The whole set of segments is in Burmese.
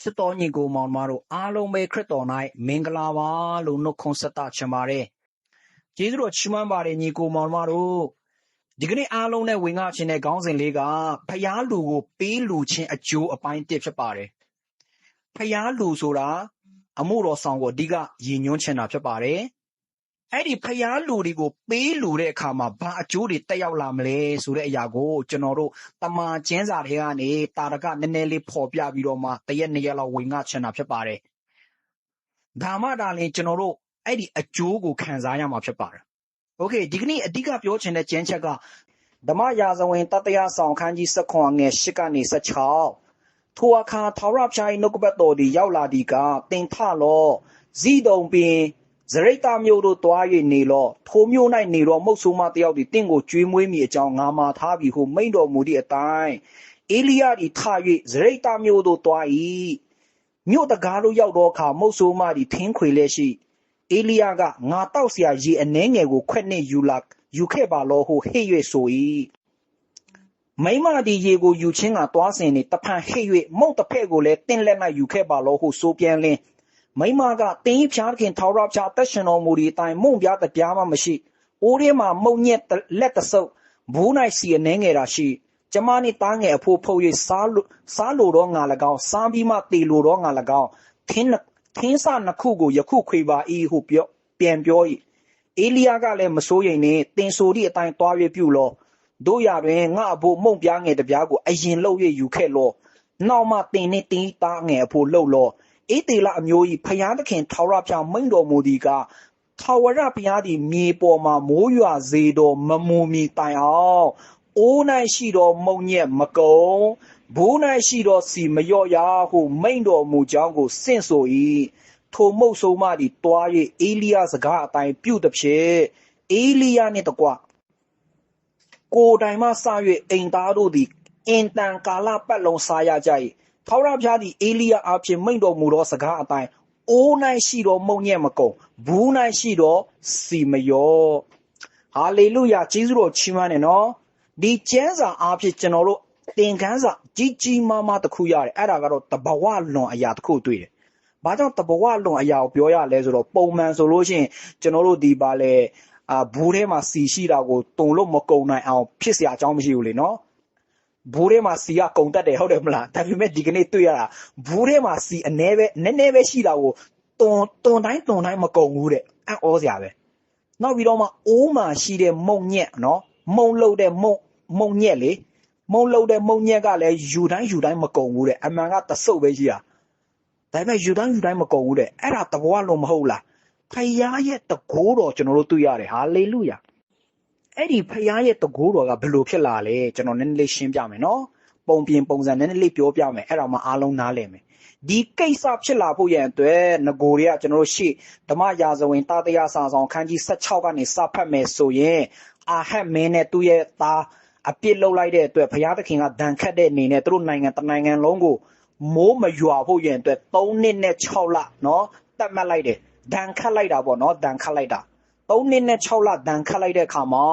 ချစ်တော်ညီကိုမောင်မတို့အားလုံးပဲခရစ်တော်၌မင်္ဂလာပါလို့နှုတ်ခွန်းဆက်တာချင်ပါတယ်။ကျေးဇူးတော်ချီးမွမ်းပါတယ်ညီကိုမောင်မတို့ဒီကနေ့အားလုံးနဲ့ဝင်ငါခြင်းတဲ့ခေါင်းစဉ်လေးကဖျားလူကိုပေးလူခြင်းအကျိုးအပိုင်းတစ်ဖြစ်ပါတယ်။ဖျားလူဆိုတာအမှုတော်ဆောင်ကိုအဓိကရည်ညွှန်းချင်တာဖြစ်ပါတယ်။ အဲ့ဒီဖျားလူတွေကိုပေးလူတဲ့အခါမှာဘာအကျိုးတွေတက်ရောက်လာမလဲဆိုတဲ့အရာကိုကျွန်တော်တို့တမန်ကျမ်းစာတွေကနေတာရကနည်းနည်းလေးဖော်ပြပြီးတော့မှတရက်နှစ်ရက်လောက်ဝင်ငါချင်တာဖြစ်ပါတယ်။ဒါမှဒါလည်းကျွန်တော်တို့အဲ့ဒီအကျိုးကိုခံစားရမှာဖြစ်ပါတယ်။ Okay ဒီကနေ့အဓိကပြောချင်တဲ့ကျမ်းချက်ကဓမ္မရာဇဝင်တတရာဆောင်ခန်းကြီး၁9ငယ်၈ကနေ16ထိုအခါထာဝရဘုရား၏နှုတ်ကပတ်တော်သည်ရောက်လာသည်ကတင်ထလောဇိဒုံပင် ဇရိတ်တမြို့သို့သွား၍နေလော့ထိုမြို့၌နေတော့မုတ်ဆိုးမတယောက်သည်တင့်ကိုကြွေးမွေးမိအကြောင်းငါမှာထားပြီဟုမိန့်တော်မူသည့်အတိုင်းအေလိယသည်ထ၍ဇရိတ်တမြို့သို့သွား၏မြို့တကားသို့ရောက်သောအခါမုတ်ဆိုးမသည်ထင်းခွေလျက်ရှိအေလိယကငါတောက်เสียရေအနှဲငယ်ကိုခွက်နှင့်ယူလာယူခဲ့ပါလောဟုဟစ်၍ဆို၏မိမသည်ရေကိုယူချင်းကတွားစင်နေတဖန်ဟစ်၍မုတ်တစ်ဖက်ကိုလည်းတင်းလက်၌ယူခဲ့ပါလောဟုဆိုပြန်လင်း မိမကတင်းဖျားခင်ထာဝရဖျားအသက်ရှင်တော်မူသည့်အတိုင်းမုံပြားတရားမှမရှိအိုးထဲမှာမုံညက်လက်တဆုပ်ဘူး၌စီအနေငယ်တာရှိကျမနှင့်တားငယ်အဖို့ဖုတ်၍စားလို့စားလို့တော့ငါ၎င်းစားပြီးမှတေလို့တော့ငါ၎င်းထင်းထင်းစနှစ်ခုကိုယခုခွေပါ၏ဟုပြောပြန်ပြော၏အေလိယကလည်းမစိုးရိမ်နှင့်တင်ဆိုသည့်အတိုင်းတွား၍ပြုလောတို့ရတွင်ငါအဖို့မုံပြားငယ်တပြားကိုအရင်လှုပ်၍ယူခဲ့လောနောက်မှတင်နှင့်တင်းတားငယ်အဖို့လှုပ်လော ဧတေလအမျိုး၏ဖျားသခင်ထာဝရဘုရားမိန့်တော်မူသည်ကထာဝရဘုရားသည်မြေပေါ်မှာမိုးရွာစေတော်မမူမီတိုင်အောင်အိုး၌ရှိသောမုံညက်မကုံဘိုး၌ရှိသောစီမလျော့ရဟုမိန့်တော်မူကြောင်းကိုစင့်ဆို၏ထိုမုတ်ဆိုးမသည်တွား၍အေလိယစကားအတိုင်းပြုသည်ဖြင့်အေလိယနှင့်တကွကိုယ်တိုင်မှစ၍အိမ်သားတို့သည်အင်တန်ကာလပတ်လုံးစားရကြ၏ ထာဝရဘုရားသည်အေလိယအားဖြင့်မိန့်တော်မူသောစကားအတိုင်းအိုး၌ရှိသောမုန်ညက်မကုန်ဘူး၌ရှိသောစီမယောဟာလေလုယာကျေးဇူးတော်ချီးမွမ်းတယ်နော်ဒီကျမ်းစာအားဖြင့်ကျွန်တော်တို့သင်ခန်းစာကြီးကြီးမားမားတစ်ခုရတယ်အဲ့ဒါကတော့တဘဝလွန်အရာတစ်ခုတွေ့တယ်ဘာကြောင့်တဘဝလွန်အရာကိုပြောရလဲဆိုတော့ပုံမှန်ဆိုလို့ရှိရင်ကျွန်တော်တို့ဒီပါလေအာဘူးထဲမှာစီရှိတာကိုတုံလို့မကုံနိုင်အောင်ဖြစ်เสียအကြောင်းမရှိဘူးလေနော် ဘူးထဲမှာစီကကုံတက်တယ်ဟုတ်တယ်မလားဒါပေမဲ့ဒီကနေ့တွေ့ရတာဘူးထဲမှာစီအ ਨੇ ပဲနည်းနည်းပဲရှိတာကိုတွန်တွန်တိုင်းတွန်တိုင်းမကုံဘူးတဲ့အံ့ဩစရာပဲနောက်ပြီးတော့မှအိုးမှာရှိတဲ့မုံညက်နော်မုံလုတ်တဲ့မုံမုံညက်လေမုံလုတ်တဲ့မုံညက်ကလည်းယူတိုင်းယူတိုင်းမကုံဘူးတဲ့အမှန်ကတဆုပ်ပဲရှိတာဒါပေမဲ့ယူတိုင်းယူတိုင်းမကုံဘူးတဲ့အဲ့ဒါတဘဝလုံးမဟုတ်လားဖယားရဲ့တကိုးတော်ကျွန်တော်တို့တွေ့ရတယ်ဟာလေလုယာ အဲ့ဒီဖရားရဲ့တကိုးတော်ကဘယ်လိုဖြစ်လာလဲကျွန်တော်နည်းနည်းလေးရှင်းပြမယ်နော်ပုံပြင်ပုံစံနည်းနည်းလေးပြောပြမယ်အဲ့ဒါမှအားလုံးနားလည်မယ်ဒီကိစ္စဖြစ်လာဖို့ရန်အတွက်ငကိုတွေကကျွန်တော်တို့ရှေ့ဓမ္မရာဇဝင်တာတရားစာဆောင်ခန်းကြီး16ကနေစဖတ်မယ်ဆိုရင်အာဟက်မင်းနဲ့သူ့ရဲ့သားအပြစ်လုပ်လိုက်တဲ့အတွက်ဘုရားသခင်ကဒဏ်ခတ်တဲ့အနေနဲ့သူတို့နိုင်ငံတနိုင်ငံလုံးကိုမိုးမရွာဖို့ရန်အတွက်3နှစ်နဲ့6လเนาะတတ်မှတ်လိုက်တယ်ဒဏ်ခတ်လိုက်တာပေါ့เนาะဒဏ်ခတ်လိုက်တာ 3နှစ်နဲ့6လဒဏ်ခတ်လိုက်တဲ့အခါမှာ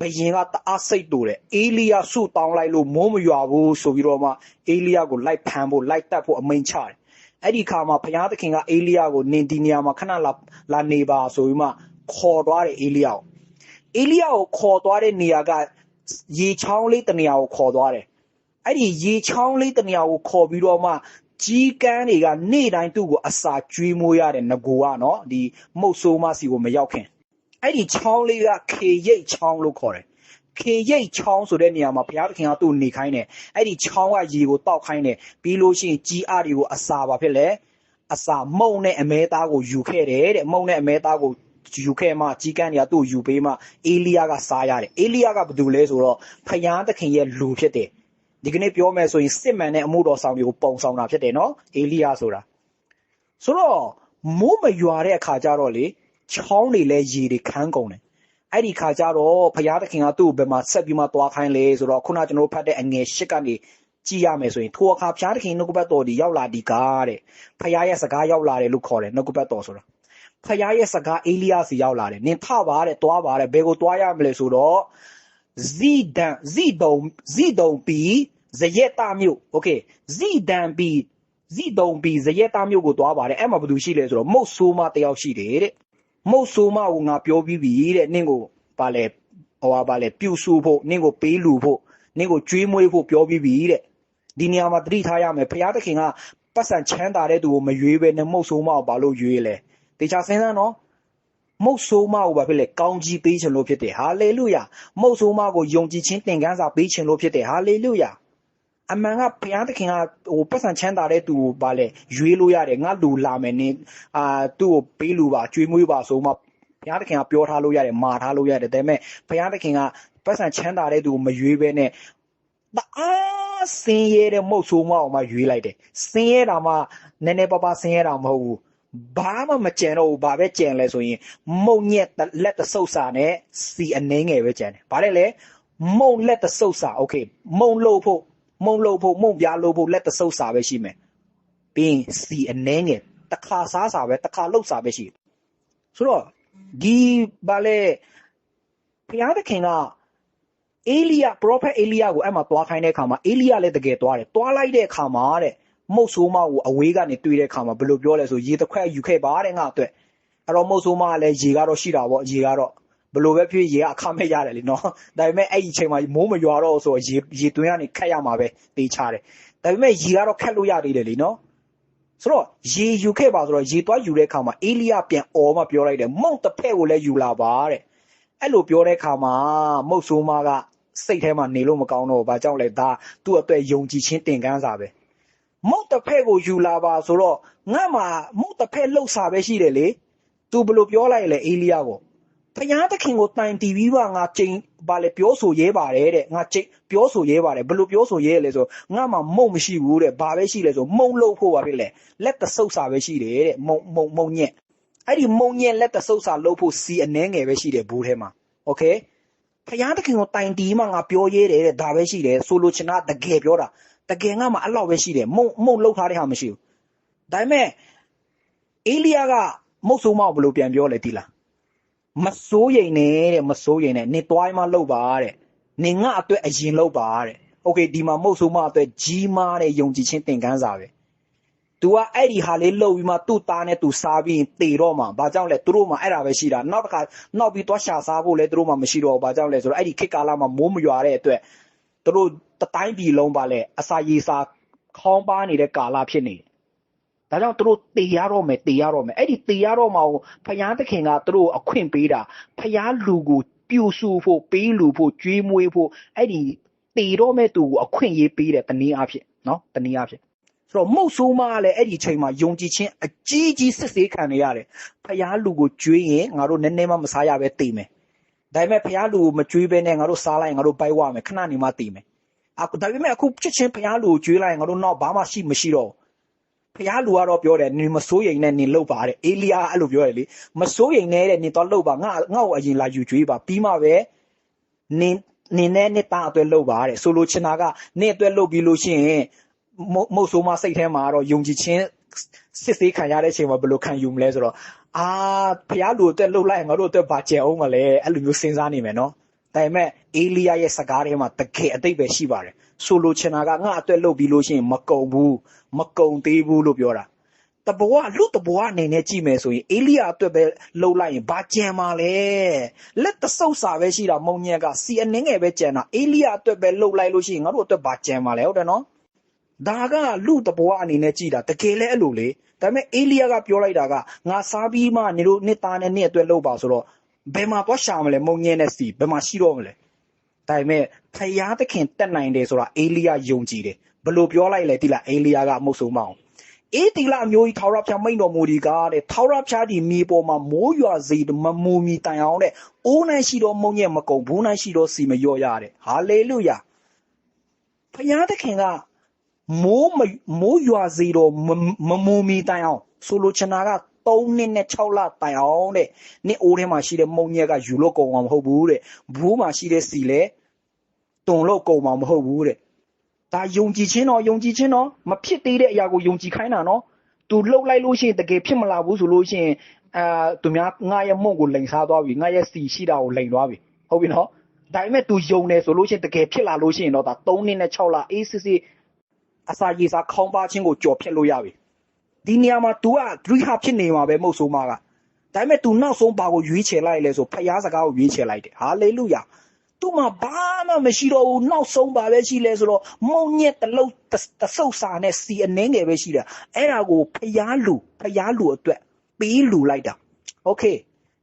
ဘယင်ကတအားစိတ်တူတယ်အေလိယဆုတောင်းလိုက်လို့မိုးမရွာဘူးဆိုပြီးတော့မှအေလိယကိုလိုက်ဖမ်းဖို့လိုက်တက်ဖို့အမိန့်ချတယ်အဲ့ဒီခါမှာဘုရားသခင်ကအေလိယကိုနင်ဒီနေရာမှာခဏလာလာနေပါဆိုပြီးမှခေါ်သွားတယ်အေလိယကိုအေလိယကိုခေါ်သွားတဲ့နေရာကရေချောင်းလေးတနေရာကိုခေါ်သွားတယ်အဲ့ဒီရေချောင်းလေးတနေရာကိုခေါ်ပြီးတော့မှ ကြီးကန်းတွေကနေ့တိုင်းသူ့ကိုအစာကျွေးမွေးရတယ်ငကိုကနော်ဒီမုတ်ဆိုးမစီကိုမရောက်ခင်အဲ့ဒီချောင်းလေးကခေရိတ်ချောင်းလို့ခေါ်တယ်ခေရိတ်ချောင်းဆိုတဲ့နေရာမှာဘုရားသခင်ကသူ့နေခိုင်းတယ်အဲ့ဒီချောင်းကရေကိုတောက်ခိုင်းတယ်ပြီးလို့ရှိရင်ကြီးအားတွေကိုအစာပါဖြစ်လေအစာမုံနဲ့အမဲသားကိုယူခဲ့တယ်တဲ့မုံနဲ့အမဲသားကိုယူခဲ့မှကြီးကန်းတွေကသူ့ယူပေးမှအေလိယကစားရတယ်အေလိယကဘာတူလဲဆိုတော့ဖယားသခင်ရဲ့လူဖြစ်တယ် ဒီကနေ့ပြောမယ်ဆိုရင်စစ်မှန်တဲ့အမှုတော်ဆောင်တွေကိုပုံဆောင်တာဖြစ်တယ်နော်အေလိယဆိုတာဆိုတော့မိုးမရွာတဲ့အခါကျတော့လေချောင်းတွေလည်းရေတွေခန်းကုန်တယ်အဲ့ဒီခါကျတော့ဘုရားသခင်ကသူ့ကိုဘယ်မှာဆက်ပြီးမှသွားခိုင်းလဲဆိုတော့ခုနကျွန်တော်ဖတ်တဲ့အငယ်၈ကနေကြည့်ရမယ်ဆိုရင်ထိုအခါဘုရားသခင်နှုတ်ကပတ်တော်ဒီရောက်လာဒီကားတဲ့ဘုရားရဲ့စကားရောက်လာတယ်လို့ခေါ်တယ်နှုတ်ကပတ်တော်ဆိုတာဖခင်ရဲ့စကားအေလိယစီရောက်လာတယ်နင်ထပါတဲ့တွားပါတဲ့ဘယ်ကိုတွားရမလဲဆိုတော့ zidan zidon zidon bi zayeta မြို့ okay zidan bi zidon bi zayeta မြို့ကိုသွားပါတယ်အဲ့မှာဘာလို့ရှိလဲဆိုတော့မုတ်ဆိုးမတယောက်ရှိတယ်တဲ့မုတ်ဆိုးမကိုငါပြောပြီးပြီတဲ့နင့်ကိုဗာလဲဟောဗာလဲပြူစုဖို့နင့်ကိုပေးလူဖို့နင့်ကိုကြွေးမွေးဖို့ပြောပြီးပြီတဲ့ဒီနေရာမှာတတိထားရမယ်ဘုရားသခင်ကပတ်စံချမ်းသာတဲ့သူကိုမရွေးပဲနဲ့မုတ်ဆိုးမကိုဘာလို့ရွေးလဲတေချာစဉ်းစားနော် မုတ်ဆိုးမကိုဘာဖြစ်လဲကောင်းကြီးပေးခြင်းလို့ဖြစ်တယ်ဟာလေလုယာမုတ်ဆိုးမကိုယုံကြည်ခြင်းသင်ခန်းစာပေးခြင်းလို့ဖြစ်တယ်ဟာလေလုယာအမှန်ကဘုရားသခင်ကဟိုပတ်စံချမ်းသာတဲ့သူကိုဗာလဲရွေးလို့ရတယ်ငါလူလာမယ်နင်းအာသူ့ကိုပေးလူပါကျွေးမွေးပါဆိုမှဘုရားသခင်ကပြောထားလို့ရတယ်မာထားလို့ရတယ်ဒါပေမဲ့ဘုရားသခင်ကပတ်စံချမ်းသာတဲ့သူကိုမရွေးဘဲနဲ့တအားဆင်းရဲတဲ့မုတ်ဆိုးမအောင်မှရွေးလိုက်တယ်ဆင်းရဲတာမှနည်းနည်းပါးပါးဆင်းရဲတာမဟုတ်ဘူး ဘာမှမကြံတော့ဘူးဘာပဲကြံလဲဆိုရင်မုံညက်တစ်လက်တစ်ဆုပ်စာနဲ့စီအနှဲငယ်ပဲကြံတယ်ဘာလဲလဲမုံလက်တစ်ဆုပ်စာโอเคမုံလို့ဖို့မုံလို့ဖို့မုံပြားလို့ဖို့လက်တစ်ဆုပ်စာပဲရှိမယ်ပြီးရင်စီအနှဲငယ်တစ်ခါစားစာပဲတစ်ခါလှုပ်စာပဲရှိတယ်ဆိုတော့ဒီဘာလဲဘုရားသခင်ကအေလိယ prophet အေလိယကိုအဲ့မှာတွားခိုင်းတဲ့အခါမှာအေလိယလည်းတကယ်တွားတယ်တွားလိုက်တဲ့အခါမှာတဲ့ မုတ်ဆိုးမကိုအဝေးကနေတွေ့တဲ့အခါမှာဘယ်လိုပြောလဲဆိုရေတစ်ခွက်ယူခဲ့ပါတဲ့ငါအတွက်အဲ့တော့မုတ်ဆိုးမကလည်းရေကတော့ရှိတာပေါ့ရေကတော့ဘယ်လိုပဲဖြစ်ရေကအခမဲ့ရတယ်လीနော်ဒါပေမဲ့အဲ့ဒီအချိန်မှာမိုးမရွာတော့ဆိုတော့ရေရေတွင်းကနေခတ်ရမှာပဲတေးချတယ်ဒါပေမဲ့ရေကတော့ခတ်လို့ရသေးတယ်လीနော်ဆိုတော့ရေယူခဲ့ပါဆိုတော့ရေသွားယူတဲ့အခါမှာအေလိယပြန်អော်မှပြောလိုက်တယ်မုတ်တစ်ဖက်ကိုလည်းယူလာပါတဲ့အဲ့လိုပြောတဲ့အခါမှာမုတ်ဆိုးမကစိတ်ထဲမှာနေလို့မကောင်းတော့ဘူးဘာကြောင့်လဲဒါသူ့အတွက်ယုံကြည်ခြင်းတင်ကန်းစာပဲ မုတ်တစ်ဖက်ကိုယူလာပါဆိုတော့ငါမှမုတ်တစ်ဖက်လှုပ်စာပဲရှိတယ်လေသူဘယ်လိုပြောလိုက်လဲအေလိယကိုဖျားသခင်ကိုတိုင်တီးပြီးပါငါချိန်ပါလေပြောဆိုရဲပါတယ်တဲ့ငါချိန်ပြောဆိုရဲပါတယ်ဘယ်လိုပြောဆိုရဲလဲဆိုငါမှမုတ်မရှိဘူးတဲ့ဘာပဲရှိလဲဆိုမုံလို့ဖို့ပါဖြစ်လေလက်တဆုပ်စာပဲရှိတယ်တဲ့မုံမုံမုံညက်အဲ့ဒီမုံညက်လက်တဆုပ်စာလှုပ်ဖို့စီအနှဲငယ်ပဲရှိတယ်ဘူးထဲမှာโอเคဖျားသခင်ကိုတိုင်တီးမှငါပြောရဲတယ်တဲ့ဒါပဲရှိတယ်ဆိုလိုချင်တာတကယ်ပြောတာ တကယ်ငါမှအဲ့လောက်ပဲရှိတယ်မုံမုံလောက်ထားတဲ့ဟာမရှိဘူးဒါပေမဲ့အေလိယကမုတ်ဆိုးမကိုဘယ်လိုပြန်ပြောလဲဒီလားမစိုးရိမ်နဲ့တဲ့မစိုးရိမ်နဲ့နေသွားမှလောက်ပါတဲ့နေငါအတွက်အရင်လောက်ပါတဲ့โอเคဒီမှာမုတ်ဆိုးမအတွက်ကြီးမားတဲ့ယုံကြည်ခြင်းသင်ခန်းစာပဲ तू ကအဲ့ဒီဟာလေးလှုပ်ပြီးမှသူ့သားနဲ့ तू စားပြီးရင်တေတော့မှဘာကြောင့်လဲသူတို့မှအဲ့ဒါပဲရှိတာနောက်တစ်ခါနောက်ပြီးသွားရှာစားဖို့လဲသူတို့မှမရှိတော့ဘူးဘာကြောင့်လဲဆိုတော့အဲ့ဒီခေတ်ကာလမှာမိုးမရွာတဲ့အတွက် သူတို့ တတိုင်းပြည်လုံးပါလဲအစာရေစာခေါင်းပါနေတဲ့ကာလဖြစ်နေတယ်ဒါကြောင့်သူတို့တေရတော့မယ်တေရတော့မယ်အဲ့ဒီတေရတော့မှဖယားသခင်ကသူတို့အခွင့်ပေးတာဖယားလူကိုပြူစုဖို့ပေးလူဖို့ကျွေးမွေးဖို့အဲ့ဒီတေတော့မဲ့သူကိုအခွင့်ရေးပေးတယ်တနည်းအားဖြင့်နော်တနည်းအားဖြင့်ဆိုတော့မုတ်ဆိုးမကလည်းအဲ့ဒီအချိန်မှာယုံကြည်ခြင်းအကြီးကြီးစစ်ဆေးခံနေရတယ်ဖယားလူကိုကျွေးရင်ငါတို့နည်းနည်းမှမစားရပဲတေမယ်ဒါပေမဲ့ဖယားလူကိုမကျွေးဘဲနဲ့ငါတို့စားလိုက်ရင်ငါတို့ပိုက်ဝမယ်ခဏနေမှတေမယ် အခုဒါပေမဲ့အခုချစ်ချင်းဖျားလူကိုကျွေးလိုက်ရင်ငါတို့နောက်ဘာမှရှိမရှိတော့ဘူးဖျားလူကတော့ပြောတယ်နင်မစိုးရိမ်နဲ့နင်လှုပ်ပါတဲ့အေလီယာအဲ့လိုပြောတယ်လေမစိုးရိမ်နဲ့တဲ့နင်တော့လှုပ်ပါငါငါ့ကိုအရင်လာယူကျွေးပါပြီးမှပဲနင်နင်နဲ့နှစ်သားအတွက်လှုပ်ပါတဲ့ဆိုလိုချင်တာကနင့်အတွက်လှုပ်ပြီးလို့ရှိရင်မုတ်မုတ်ဆိုးမစိတ်ထဲမှာတော့ယုံကြည်ခြင်းစစ်ဆေးခံရတဲ့အချိန်မှာဘယ်လိုခံယူမလဲဆိုတော့အာဖျားလူအတွက်လှုပ်လိုက်ရင်ငါတို့အတွက်ဘာကြံအောင်မလဲအဲ့လိုမျိုးစဉ်းစားနေမယ်နော် ဒါပေမဲ့အေလိယရဲ့စကားထဲမှာတကယ်အတိတ်ပဲရှိပါတယ်ဆိုလိုချင်တာကငါအတွက်လုပ်ပြီးလို့ရှိရင်မကုံဘူးမကုံသေးဘူးလို့ပြောတာတဘဝလူတဘဝအနေနဲ့ကြည့်မယ်ဆိုရင်အေလိယအတွက်ပဲလှုပ်လိုက်ရင်ဘာကြံမှာလဲလက်တဆုပ်စာပဲရှိတာမုံညက်ကစီအနှင်းငယ်ပဲကြံတာအေလိယအတွက်ပဲလှုပ်လိုက်လို့ရှိရင်ငါတို့အတွက်ဘာကြံမှာလဲဟုတ်တယ်နော်ဒါကလူတဘဝအနေနဲ့ကြည့်တာတကယ်လဲအဲ့လိုလေဒါပေမဲ့အေလိယကပြောလိုက်တာကငါစားပြီးမှနေတို့နှစ်သားနဲ့နှစ်အတွက်လှုပ်ပါဆိုတော့ ဘယ်မှာသွားရှာမလဲမုံညင်းနဲ့စီဘယ်မှာရှိတော့မလဲဒါပေမဲ့ဖယားသခင်တက်နိုင်တယ်ဆိုတာအေလိယယုံကြည်တယ်ဘယ်လိုပြောလိုက်လဲတိလားအေလိယကမုတ်ဆိုးမအောင်အေးတီလာအမျိုးကြီးထာဝရဘုရားမိန်တော်မူဒီကားတဲ့ထာဝရဘုရားဒီမြေပေါ်မှာမိုးရွာစေမမူမီတိုင်အောင်တဲ့အိုးနိုင်ရှိတော်မုံညက်မကုံဘူးနိုင်ရှိတော်စီမလျော့ရတဲ့ဟာလေလုယာဖယားသခင်ကမိုးမမိုးရွာစေတော်မမမူမီတိုင်အောင်ဆိုလိုချင်တာက 3နှစ်နဲ့6လတိုင်အောင်တဲ့နှစ်အိုးထဲမှာရှိတဲ့မုံညက်ကယူလို့ကုန်အောင်မဟုတ်ဘူးတဲ့ဘူးမှာရှိတဲ့စီလဲတုံလို့ကုန်အောင်မဟုတ်ဘူးတဲ့ဒါယုံကြည်ခြင်းတော့ယုံကြည်ခြင်းတော့မဖြစ်သေးတဲ့အရာကိုယုံကြည်ခိုင်းတာနော်သူလှုပ်လိုက်လို့ရှိရင်တကယ်ဖြစ်မလာဘူးဆိုလို့ရှိရင်အာသူများငါရဲ့မုံကိုလိန်စားသွားပြီငါရဲ့စီရှိတာကိုလိန်သွားပြီဟုတ်ပြီနော်ဒါပေမဲ့ तू ယုံတယ်ဆိုလို့ရှိရင်တကယ်ဖြစ်လာလို့ရှိရင်တော့ဒါ3နှစ်နဲ့6လအေးစစ်စစ်အစာရေစာခေါင်းပါခြင်းကိုကြော်ဖြတ်လို့ရပြီ ဒီနေရာမှာ तू က rehab ဖြစ်နေမှာပဲမဟုတ်ဆိုးမကဒါပေမဲ့ तू နောက်ဆုံးဘာကိုရွေးချယ်လိုက်လဲဆိုဖျားစကားကိုရွေးချယ်လိုက်တယ်ဟာလေလုယာသူ့မှာဘာမှမရှိတော့ဘူးနောက်ဆုံးပါပဲရှိလဲဆိုတော့မုံညက်တလုံးတဆုပ်စာနဲ့စီအနှင်းငယ်ပဲရှိတာအဲ့ဒါကိုဖျားလူဖျားလူအတွက်ပေးလူလိုက်တာโอเค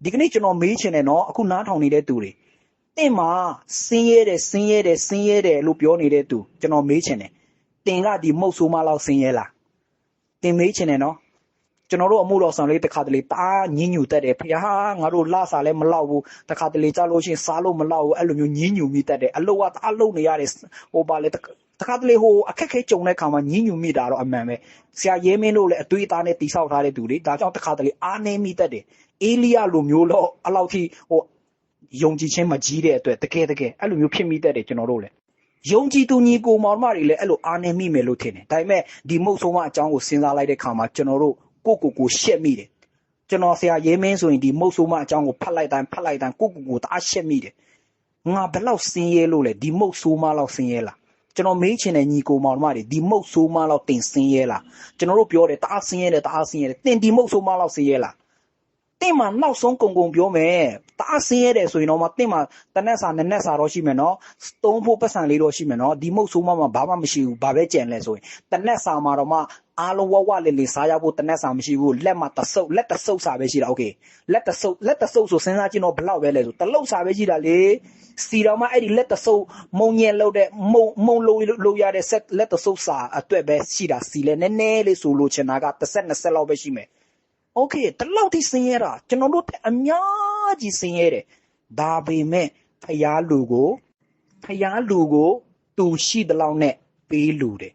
ဒီကနေ့ကျွန်တော်မေးချင်တယ်နော်အခုနားထောင်နေတဲ့သူတွေတင့်မှာဆင်းရဲတယ်ဆင်းရဲတယ်ဆင်းရဲတယ်လို့ပြောနေတဲ့သူကျွန်တော်မေးချင်တယ်တင်ကဒီမုတ်ဆိုးမလောက်ဆင်းရဲလား တင်မေးချင်တယ်နော်ကျွန်တော်တို့အမှုတော်ဆောင်လေးတစ်ခါတလေတာညင်းညူတတ်တယ်ဖခင်ဟာငါတို့လစာလည်းမလောက်ဘူးတစ်ခါတလေကြားလို့ရှိရင်စားလို့မလောက်ဘူးအဲ့လိုမျိုးညင်းညူမိတတ်တယ်အလုပ်ကတအားလုပ်နေရတယ်ဟိုပါလေတခါတလေဟိုအခက်ခဲကြုံတဲ့ခါမှာညင်းညူမိတာတော့အမှန်ပဲဆရာရဲမင်းတို့လည်းအသွေးအသားနဲ့တိဆောက်ထားတဲ့သူတွေဒါကြောင့်တခါတလေအားနေမိတတ်တယ်အေလိယလိုမျိုးတော့အဲ့လောက်ထိဟိုယုံကြည်ခြင်းမကြီးတဲ့အတွက်တကယ်တကယ်အဲ့လိုမျိုးဖြစ်မိတတ်တယ်ကျွန်တော်တို့လည်း ယုံကြည်သူညီကိုမောင်မတွေလည်းအဲ့လိုအားနေမိမယ်လို့ထင်တယ်ဒါပေမဲ့ဒီမုတ်ဆုံးမအကြောင်းကိုစဉ်းစားလိုက်တဲ့ခါမှာကျွန်တော်တို့ကိုကိုကိုရှက်မိတယ်ကျွန်တော်ဆရာရဲမင်းဆိုရင်ဒီမုတ်ဆိုးမအကြောင်းကိုဖတ်လိုက်တိုင်းဖတ်လိုက်တိုင်းကိုကိုကိုတအားရှက်မိတယ်ငါဘလောက်စင်းရဲလို့လဲဒီမုတ်ဆိုးမလောက်စင်းရဲလားကျွန်တော်မေးချင်တဲ့ညီကိုမောင်မတွေဒီမုတ်ဆိုးမလောက်တင်စင်းရဲလားကျွန်တော်တို့ပြောတယ်တအားစင်းရဲတယ်တအားစင်းရဲတယ်တင်ဒီမုတ်ဆိုးမလောက်စင်းရဲလား တင့်မှာနောက်ဆုံးကုံကုံပြောမယ်တအားစင်းရဲတယ်ဆိုရင်တော့မတင့်မှာတနက်စာနက်နက်စာတော့ရှိမယ်နော်သုံးဖို့ပတ်စံလေးတော့ရှိမယ်နော်ဒီမုတ်ဆိုးမမှာဘာမှမရှိဘူးဘာပဲကြံလဲဆိုရင်တနက်စာမှာတော့မှအားလုံးဝဝလေးလေးစားရဖို့တနက်စာမရှိဘူးလက်မှာတဆုပ်လက်တဆုပ်စာပဲရှိတာโอเคလက်တဆုပ်လက်တဆုပ်ဆိုစဉ်းစားကြည့်တော့ဘလောက်ပဲလဲဆိုတလုတ်စာပဲရှိတာလေစီတော်မှအဲ့ဒီလက်တဆုပ်မုံညက်လို့တဲ့မုံမုံလို့လို့ရတဲ့ဆက်လက်တဆုပ်စာအတွက်ပဲရှိတာစီလဲနည်းနည်းလေးဆိုလို့ချင်တာကတစ်ဆက်နှစ်ဆက်လောက်ပဲရှိမယ် โอเคတလောက်ထိဆင်းရဲတာကျွန်တော်တို့အများကြီးဆင်းရဲတယ်ဒါပေမဲ့ဖျားလူကိုဖျားလူကိုသူရှိတဲ့လောက်နဲ့ပေးလူတယ်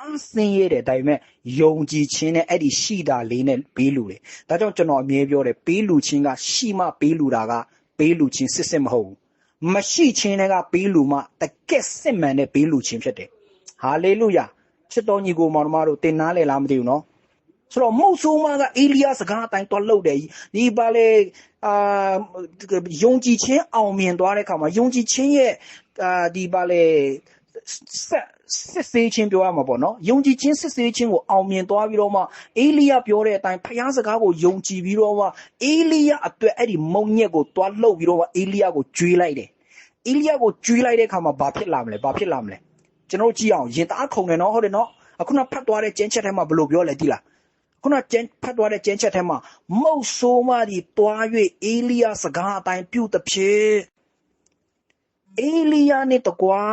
အားဆင်းရဲတယ်ဒါပေမဲ့ယုံကြည်ခြင်းနဲ့အဲ့ဒီရှိတာလေးနဲ့ပေးလူတယ်ဒါကြောင့်ကျွန်တော်အမြဲပြောတယ်ပေးလူခြင်းကရှိမှပေးလူတာကပေးလူခြင်းစစ်စစ်မဟုတ်ဘူးမရှိခြင်းတွေကပေးလူမှတကက်စစ်မှန်တဲ့ပေးလူခြင်းဖြစ်တယ်ဟာလေလုယာချစ်တော်ညီကိုမောင်တို့တင်နားလေလားမသိဘူးနော် ဆိုတော့မုတ်ဆိုးမကအေလိယစကားအတိုင်းတွားလှုပ်တယ်ဒီပါလေအာယုံကြည်ခြင်းအောင်မြင်သွားတဲ့အခါမှာယုံကြည်ခြင်းရဲ့အာဒီပါလေဆက်စစ်ဆေးခြင်းပြောရမှာပေါ့နော်ယုံကြည်ခြင်းစစ်ဆေးခြင်းကိုအောင်မြင်သွားပြီးတော့မှအေလိယပြောတဲ့အတိုင်းဖျားစကားကိုယုံကြည်ပြီးတော့မှအေလိယအတွက်အဲ့ဒီမုံညက်ကိုတွားလှုပ်ပြီးတော့မှအေလိယကိုကျွေးလိုက်တယ်အေလိယကိုကျွေးလိုက်တဲ့အခါမှာဘာဖြစ်လာမလဲဘာဖြစ်လာမလဲကျွန်တော်ကြည့်အောင်ရင်သားခုန်တယ်နော်ဟုတ်တယ်နော်အခုနဖတ်သွားတဲ့ကျင်းချက်ထဲမှာဘယ်လိုပြောလဲသိလား ခုနကျင်းဖတ်သွားတဲ့ကျင်းချက်ထဲမှာမုတ်ဆိုးမဒီတွား၍အေလိယစကားအတိုင်းပြုသဖြင့်အေလိယနဲ့တကွာ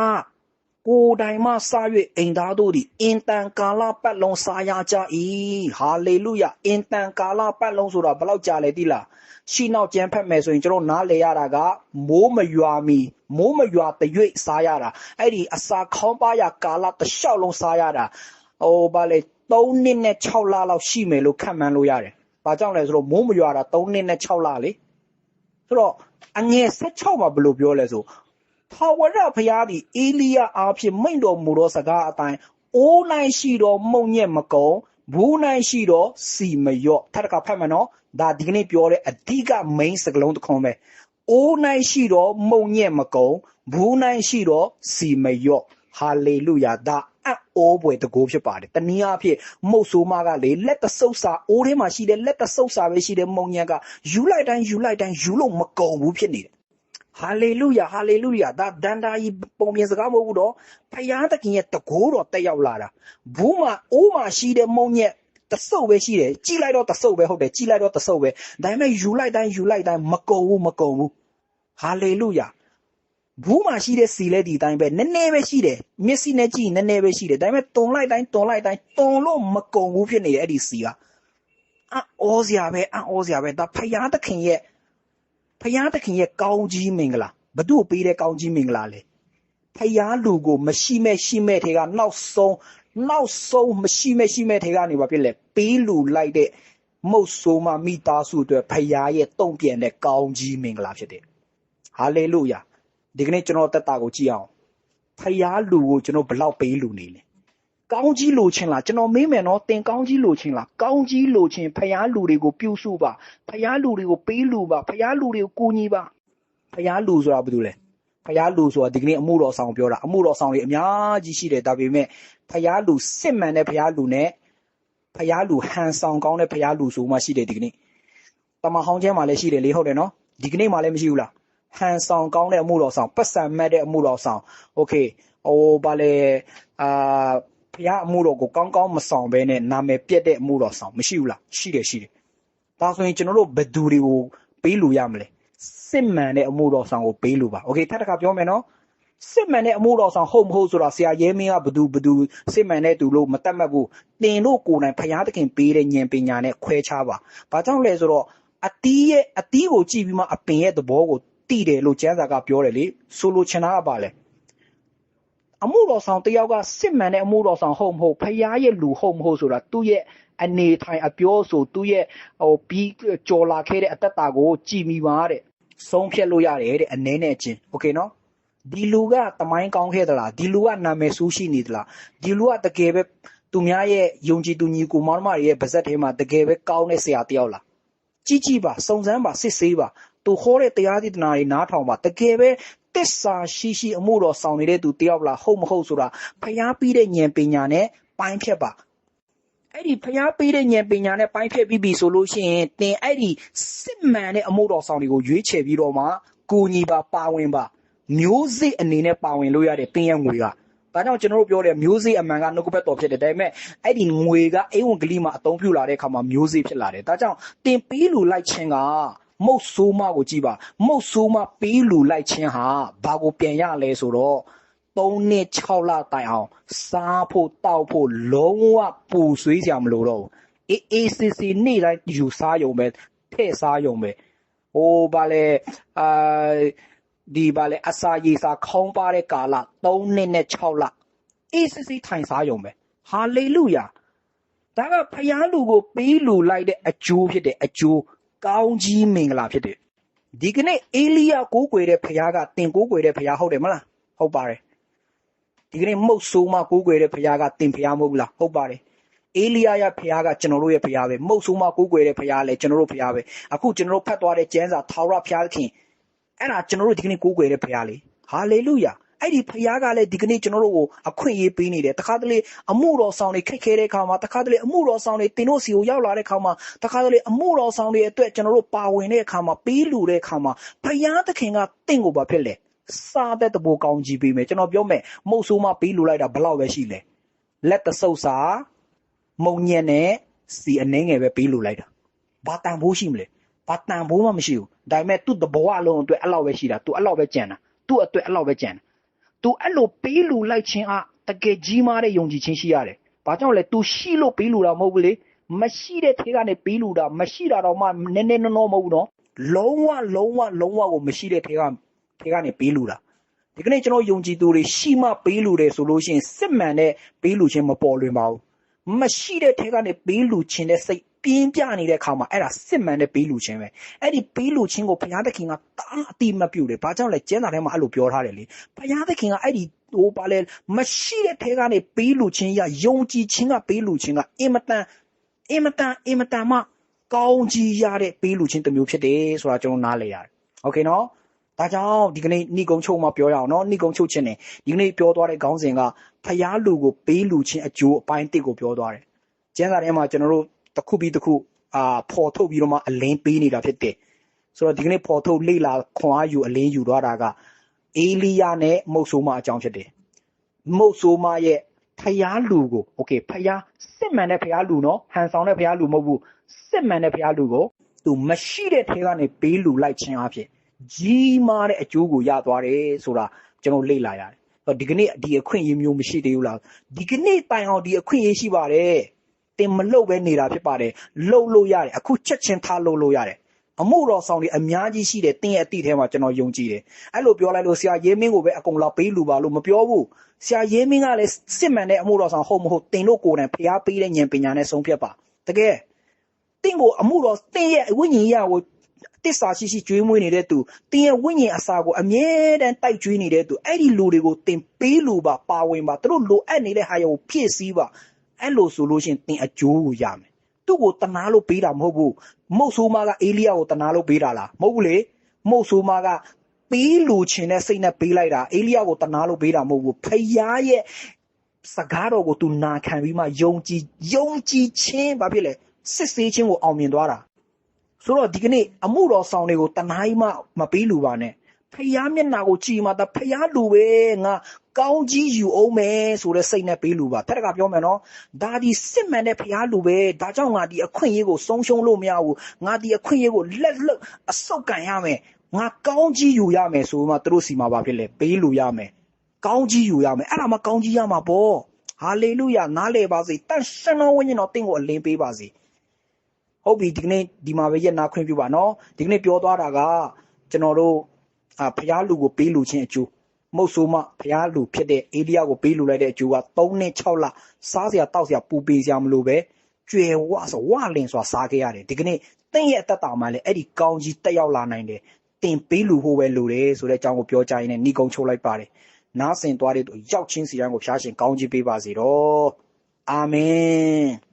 ကိုယ်တိုင်မှစ၍အိမ်သားတို့သည်အင်တန်ကာလပတ်လုံးစားရကြ၏ဟာလေလုယအင်တန်ကာလပတ်လုံးဆိုတာဘယ်လောက်ကြာလဲသိလားရှိနောက်ကျမ်းဖတ်မယ်ဆိုရင်ကျွန်တော်နားလေရတာကမိုးမရွာမီမိုးမရွာတရွေ့စားရတာအဲ့ဒီအစာခေါင်းပါရကာလတစ်လျှောက်လုံးစားရတာဟိုဗာလေ 3နှစ်နဲ့6လလောက်ရှိမယ်လို့ခန့်မှန်းလို့ရတယ်။ဘာကြောင့်လဲဆိုတော့မိုးမရွာတာ3နှစ်နဲ့6လလေ။ဆိုတော့အငယ်16မှာဘယ်လိုပြောလဲဆိုထာဝရဘုရားသည်အေလိယအားဖြင့်မိန့်တော်မူသောစကားအတိုင်းအိုး၌ရှိသောမုံညက်မကုံဘူး၌ရှိသောစီမရော့ထပ်တစ်ခါဖတ်မယ်နော်ဒါဒီကနေ့ပြောတဲ့အဓိက main စကားလုံးတစ်ခုပဲအိုး၌ရှိသောမုံညက်မကုံဘူး၌ရှိသောစီမရော့ဟာလေလုယာဒါ အံ့ဩဖွယ်တကူဖြစ်ပါတယ်တနည်းအားဖြင့်မုတ်ဆိုးမကလေလက်တဆုပ်စာအိုးထဲမှာရှိတဲ့လက်တဆုပ်စာပဲရှိတဲ့မုံညက်ကယူလိုက်တိုင်းယူလိုက်တိုင်းယူလို့မကုန်ဘူးဖြစ်နေတယ်ဟာလေလုယာဟာလေလုယာဒါဒန်တာကြီးပုံပြင်စကားမဟုတ်ဘူးတော့ဖယားသခင်ရဲ့တကိုးတော်တက်ရောက်လာတာဘူးမှာအိုးမှာရှိတဲ့မုံညက်တဆုပ်ပဲရှိတယ်ကြည်လိုက်တော့တဆုပ်ပဲဟုတ်တယ်ကြည်လိုက်တော့တဆုပ်ပဲဒါပေမဲ့ယူလိုက်တိုင်းယူလိုက်တိုင်းမကုန်ဘူးမကုန်ဘူးဟာလေလုယာ ဘူးမှာရှိတဲ့စီလဲဒီတိုင်းပဲနည်းနည်းပဲရှိတယ်မျက်စိနဲ့ကြည့်နည်းနည်းပဲရှိတယ်ဒါပေမဲ့တုံလိုက်တိုင်းတုံလိုက်တိုင်းတုံလို့မကုန်ဘူးဖြစ်နေတယ်အဲ့ဒီစီကအံ့ဩစရာပဲအံ့ဩစရာပဲဒါဖယားသခင်ရဲ့ဖယားသခင်ရဲ့ကောင်းကြီးမင်္ဂလာဘသူ့ကိုပေးတဲ့ကောင်းကြီးမင်္ဂလာလေဖယားလူကိုမရှိမဲ့ရှိမဲ့ထဲကနောက်ဆုံးနောက်ဆုံးမရှိမဲ့ရှိမဲ့ထဲကနေပါပြည့်လေပေးလူလိုက်တဲ့မုတ်ဆိုးမမိသားစုအတွက်ဖယားရဲ့တုံ့ပြန်တဲ့ကောင်းကြီးမင်္ဂလာဖြစ်တယ်ဟာလေလုယာ ဒီကနေ့ကျွန်တော်တက်တာကိုကြည့်အောင်ဖယားလူကိုကျွန်တော်ဘလောက်ပေးလူနေလဲကောင်းကြီးလိုချင်လားကျွန်တော်မေးမယ်နော်တင်ကောင်းကြီးလိုချင်လားကောင်းကြီးလိုချင်ဖယားလူတွေကိုပြုစုပါဖယားလူတွေကိုပေးလူပါဖယားလူတွေကိုကူညီပါဖယားလူဆိုတာဘာလို့လဲဖျားလူဆိုတာဒီကနေ့အမှုတော်ဆောင်ပြောတာအမှုတော်ဆောင်တွေအများကြီးရှိတယ်ဒါပေမဲ့ဖျားလူစစ်မှန်တဲ့ဖျားလူနဲ့ဖျားလူဟန်ဆောင်ကောင်းတဲ့ဖျားလူဆိုမှရှိတယ်ဒီကနေ့တမဟောင်းကျဲမှာလည်းရှိတယ်လေဟုတ်တယ်နော်ဒီကနေ့မှလည်းမရှိဘူးလား ဟန်ဆောင်ကောင်းတဲ့အမှုတော်ဆောင်ပတ်စံမဲ့တဲ့အမှုတော်ဆောင်โอเคဟိုဘာလဲအာဖျားအမှုတော်ကိုကောင်းကောင်းမဆောင်ဘဲနဲ့နာမည်ပြက်တဲ့အမှုတော်ဆောင်မရှိဘူးလားရှိတယ်ရှိတယ်ဒါဆိုရင်ကျွန်တော်တို့ဘယ်သူတွေကိုပေးလို့ရမလဲစစ်မှန်တဲ့အမှုတော်ဆောင်ကိုပေးလို့ပါโอเคထပ်တစ်ခါပြောမယ်နော်စစ်မှန်တဲ့အမှုတော်ဆောင်ဟုတ်မဟုတ်ဆိုတာဆရာရဲမင်းကဘသူဘသူစစ်မှန်တဲ့သူလို့မတတ်မှတ်ဘူးတင်တို့ကိုယ်တိုင်ဖျားသခင်ပေးတဲ့ဉာဏ်ပညာနဲ့ခွဲခြားပါဘာကြောင့်လဲဆိုတော့အတီးရဲ့အတီးကိုကြည့်ပြီးမှအပင်ရဲ့သဘောကို တိတယ်လို့ကျမ်းစာကပြောတယ်လေဆိုလိုချင်တာကပါလေအမှုတော်ဆောင်တယောက်ကစစ်မှန်တဲ့အမှုတော်ဆောင်ဟုတ်မဟုတ်ဖျားရဲ့လူဟုတ်မဟုတ်ဆိုတာသူ့ရဲ့အနေထိုင်အပြောဆိုသူ့ရဲ့ဟိုပြီးကြော်လာခဲ့တဲ့အတ္တတာကိုကြည်မိပါတဲ့ဆုံးဖြတ်လို့ရတယ်တဲ့အနေနဲ့အချင်းโอเคနော်ဒီလူကတမိုင်းကောင်းခဲ့သလားဒီလူကနာမည်ဆိုးရှိနေသလားဒီလူကတကယ်ပဲသူများရဲ့ယုံကြည်သူညီကိုမောင်မတွေရဲ့ဗဇက်ထဲမှာတကယ်ပဲကောင်းတဲ့ဆရာတယောက်လားကြည့်ကြည့်ပါစုံစမ်းပါစစ်ဆေးပါ သူဟောတဲ့တရားသီတနာတွေနားထောင်ပါတကယ်ပဲတစ္ဆာရှိရှိအမှုတော်ဆောင်နေတဲ့သူတယောက်လားဟုတ်မဟုတ်ဆိုတာဖျားပြီးတဲ့ဉာဏ်ပညာနဲ့ပိုင်းဖြတ်ပါအဲ့ဒီဖျားပေးတဲ့ဉာဏ်ပညာနဲ့ပိုင်းဖြတ်ပြီးပြီဆိုလို့ရှိရင်သင်အဲ့ဒီစစ်မှန်တဲ့အမှုတော်ဆောင်တွေကိုရွေးချယ်ပြီးတော့မှကိုညီပါပါဝင်ပါမျိုးစိအနေနဲ့ပါဝင်လို့ရတဲ့တင်းရငွေကဒါကြောင့်ကျွန်တော်တို့ပြောတယ်မျိုးစိအမှန်ကနှုတ်ကပတ်တော်ဖြစ်တယ်ဒါပေမဲ့အဲ့ဒီငွေကအိမ်ဝင်ကလေးမှာအသုံးပြုလာတဲ့အခါမှာမျိုးစိဖြစ်လာတယ်ဒါကြောင့်တင်ပေးလူလိုက်ခြင်းက မုတ်ဆိုးမကိုကြည့်ပါမုတ်ဆိုးမပေးလူလိုက်ခြင်းဟာဘာကိုပြန်ရလဲဆိုတော့3နှစ်6လတိုင်အောင်စားဖို့တောက်ဖို့လုံးဝပူဆွေးကြမလို့တော့အေးအေးစစ်စစ်နေ့တိုင်းယူစားယုံပဲထည့်စားယုံပဲဟိုဘာလဲအာဒီဘာလဲအစာရေစာခေါင်းပါတဲ့ကာလ3နှစ်နဲ့6လအေးစစ်စစ်ထိုင်စားယုံပဲဟာလေလုယာဒါကဖယားလူကိုပေးလူလိုက်တဲ့အကျိုးဖြစ်တဲ့အကျိုး ကောင်းကြီးမင်္ဂလာဖြစ်တယ်ဒီကနေ့အေလိယကိုးကွယ်တဲ့ဖယားကတင်ကိုးကွယ်တဲ့ဖယားဟုတ်တယ်မလားဟုတ်ပါတယ်ဒီကနေ့မုတ်ဆိုးမကိုးကွယ်တဲ့ဖယားကတင်ဖယားမဟုတ်ဘူးလားဟုတ်ပါတယ်အေလိယရဲ့ဖယားကကျွန်တော်တို့ရဲ့ဖယားပဲမုတ်ဆိုးမကိုးကွယ်တဲ့ဖယားလည်းကျွန်တော်တို့ဖယားပဲအခုကျွန်တော်တို့ဖတ်သွားတဲ့ကျမ်းစာထာဝရဖယားခင်အဲ့ဒါကျွန်တော်တို့ဒီကနေ့ကိုးကွယ်တဲ့ဖယားလေဟာလေလုယာ အဲ့ဒီဖယားကလည်းဒီကနေ့ကျွန်တော်တို့ကိုအခွင့်အရေးပေးနေတယ်တခါတလေအမှုတော်ဆောင်တွေခက်ခဲတဲ့အခါမှာတခါတလေအမှုတော်ဆောင်တွေတင်တို့စီကိုရောက်လာတဲ့အခါမှာတခါတလေအမှုတော်ဆောင်တွေအတွက်ကျွန်တော်တို့ပါဝင်တဲ့အခါမှာပေးလူတဲ့အခါမှာဖယားသခင်ကတင့်ကိုပါဖြစ်လေစားတဲ့တဘောကောင်းကြီးပေးမယ်ကျွန်တော်ပြောမယ်မုတ်ဆိုးမပေးလူလိုက်တာဘလောက်ပဲရှိလဲလက်တဆုပ်စာမုံညက်နဲ့စီအနှင်းငယ်ပဲပေးလူလိုက်တာဘာတန်ဖိုးရှိမလဲဘာတန်ဖိုးမှမရှိဘူးဒါပေမဲ့သူ့တဘောအလုံးအတွက်အဲ့လောက်ပဲရှိတာသူအဲ့လောက်ပဲကြံတာသူ့အတွက်အဲ့လောက်ပဲကြံတာ သူအဲ့လိုပေးလူလိုက်ခြင်းအတကယ်ကြီးမားတဲ့ယုံကြည်ခြင်းရှိရတယ်ဘာကြောင့်လဲ तू ရှိလို့ပေးလူတာမဟုတ်ဘူးလေမရှိတဲ့ထဲကနေပေးလူတာမရှိတာတော့မှနည်းနည်းနော်နော်မဟုတ်ဘူးနော်လုံးဝလုံးဝလုံးဝကိုမရှိတဲ့ထဲကထဲကနေပေးလူတာဒီကနေ့ကျွန်တော်ယုံကြည်သူတွေရှိမှပေးလူတယ်ဆိုလို့ရှိရင်စစ်မှန်တဲ့ပေးလူခြင်းမပေါ်လွင်ပါဘူးမရှိတဲ့ထဲကနေပေးလူခြင်းတဲ့စိတ် ပြင်းပြနေတဲ့အခါမှာအဲ့ဒါစစ်မှန်တဲ့ပေးလူခြင်းပဲအဲ့ဒီပေးလူခြင်းကိုဘုရားသခင်ကတားအတိမပြုတယ်ဘာကြောင့်လဲကျမ်းစာထဲမှာအဲ့လိုပြောထားတယ်လေဘုရားသခင်ကအဲ့ဒီဟိုပါလေမရှိတဲ့ထဲကနေပေးလူခြင်းရယုံကြည်ခြင်းကပေးလူခြင်းကအင်မတန်အင်မတန်အင်မတန်မှကောင်းကြီးရတဲ့ပေးလူခြင်းတစ်မျိုးဖြစ်တယ်ဆိုတာကျွန်တော်နားလည်ရတယ်โอเคနော်ဒါကြောင့်ဒီကနေ့ဏိကုံချုပ်မှာပြောရအောင်နော်ဏိကုံချုပ်ခြင်းနဲ့ဒီကနေ့ပြောသွားတဲ့ခေါင်းစဉ်ကဖျားလူကိုပေးလူခြင်းအကျိုးအပိုင်းတစ်ကိုပြောသွားတယ်ကျမ်းစာထဲမှာကျွန်တော်တို့ တစ်ခုပြီးတစ်ခုအာပေါ်ထုတ်ပြီးတော့မှအလင်းပေးနေတာဖြစ်တယ်ဆိုတော့ဒီကနေ့ပေါ်ထုတ်လေ့လာခွန်အားယူအလင်းယူသွားတာကအေလိယနဲ့မုတ်ဆိုးမအကြောင်းဖြစ်တယ်မုတ်ဆိုးမရဲ့ဖျားလူကိုโอเคဖျားစစ်မှန်တဲ့ဖျားလူနော်ဟန်ဆောင်တဲ့ဖျားလူမဟုတ်ဘူးစစ်မှန်တဲ့ဖျားလူကိုသူမရှိတဲ့ထဲကနေပေးလူလိုက်ခြင်းအဖြစ်ကြီးမားတဲ့အကျိုးကိုရသွားတယ်ဆိုတာကျွန်တော်လေ့လာရတယ်။ဒီကနေ့ဒီအခွင့်အရေးမျိုးမရှိသေးဘူးလား။ဒီကနေ့တိုင်အောင်ဒီအခွင့်အရေးရှိပါတယ်။ တင်မလုတ်ပဲနေတာဖြစ်ပါတယ်။လုတ်လို့ရတယ်။အခုချက်ချင်းထားလုတ်လို့ရတယ်။အမှုတော်ဆောင်တွေအများကြီးရှိတယ်တင်းရဲ့အတိထဲမှာကျွန်တော်ယုံကြည်တယ်။အဲ့လိုပြောလိုက်လို့ဆရာရဲမင်းကိုပဲအကုန်လောက်ပေးလူပါလို့မပြောဘူး။ဆရာရဲမင်းကလည်းစစ်မှန်တဲ့အမှုတော်ဆောင်ဟုတ်မဟုတ်တင်လို့ကိုယ်တိုင်ဖျားပေးတဲ့ဉာဏ်ပညာနဲ့ဆုံးဖြတ်ပါ။တကယ်တင့်ကိုအမှုတော်တင့်ရဲ့ဝိညာဉ်ရကိုတစ္ဆာရှိရှိကျွေးမွေးနေတဲ့သူတင်ရဲ့ဝိညာဉ်အစာကိုအမြဲတမ်းတိုက်ကျွေးနေတဲ့သူအဲ့ဒီလူတွေကိုတင်ပေးလို့ပါပါဝင်ပါသူတို့လိုအပ်နေတဲ့ဟာကိုဖြည့်ဆည်းပါ အဲ့လိုဆိုလို့ရှိရင်တင်အကျိုးကိုရမယ်သူ့ကိုတနာလို့ပေးတာမဟုတ်ဘူးမုတ်ဆိုးမကအေလိယကိုတနာလို့ပေးတာလားမဟုတ်ဘူးလေမုတ်ဆိုးမကပပေးလို့ခြင်းနဲ့စိတ်နဲ့ပေးလိုက်တာအေလိယကိုတနာလို့ပေးတာမဟုတ်ဘူးဖယားရဲ့စကားတော်ကို तू နာခံပြီးမှယုံကြည်ယုံကြည်ခြင်းဘာဖြစ်လဲစစ်ဆေးခြင်းကိုအောင်မြင်သွားတာဆိုတော့ဒီကနေ့အမှုတော်ဆောင်တွေကိုတနာကြီးမှမပေးလူပါနဲ့ဖယားမျက်နာကိုကြည်မှသာဖယားလူပဲငါ ကောင်းကြီးယူအောင်မယ်ဆိုတဲ့စိတ်နဲ့ပေးလူပါဖက်ကပြောမယ်နော်ဒါဒီစစ်မှန်တဲ့ဖယားလူပဲဒါကြောင့်ငါဒီအခွင့်အရေးကိုဆုံးရှုံးလို့မရဘူးငါဒီအခွင့်အရေးကိုလက်လွတ်အဆုတ်ကန်ရမယ်ငါကောင်းကြီးယူရမယ်ဆိုမှသူတို့စီမှာဘာဖြစ်လဲပေးလူရမယ်ကောင်းကြီးယူရမယ်အဲ့ဒါမှကောင်းကြီးရမှာပေါ့ဟာလေလုယာနားလေပါစေတန်ရှင်တော်ဝိညာဉ်တော်တင့်ကိုအလင်းပေးပါစေဟုတ်ပြီဒီကနေ့ဒီမှာပဲရက်နာခွင့်ပြုပါနော်ဒီကနေ့ပြောသွားတာကကျွန်တော်တို့အာဖျားလူကိုပေးလူချင်းအကျိုး မဟုတ်ဆိုမှဖျားလူဖြစ်တဲ့အေလိယကိုပေးလူလိုက်တဲ့အကျိုးက3နဲ့6လစားစရာတောက်စရာပူပေးစရာမလိုပဲကျွယ်ဝဆိုဝလင်ဆိုတာစားခဲ့ရတယ်ဒီကနေ့တင့်ရဲ့အသက်တာမှာလည်းအဲ့ဒီကောင်းကြီးတက်ရောက်လာနိုင်တယ်တင်ပေးလူဖို့ပဲလိုတယ်ဆိုတဲ့အကြောင်းကိုပြောကြရင်းနဲ့ဏီကုံချုပ်လိုက်ပါတယ်နားဆင်သွားတဲ့သူရောက်ချင်းစီတိုင်းကိုဖျားရှင်ကောင်းကြီးပေးပါစေတော့အာမင်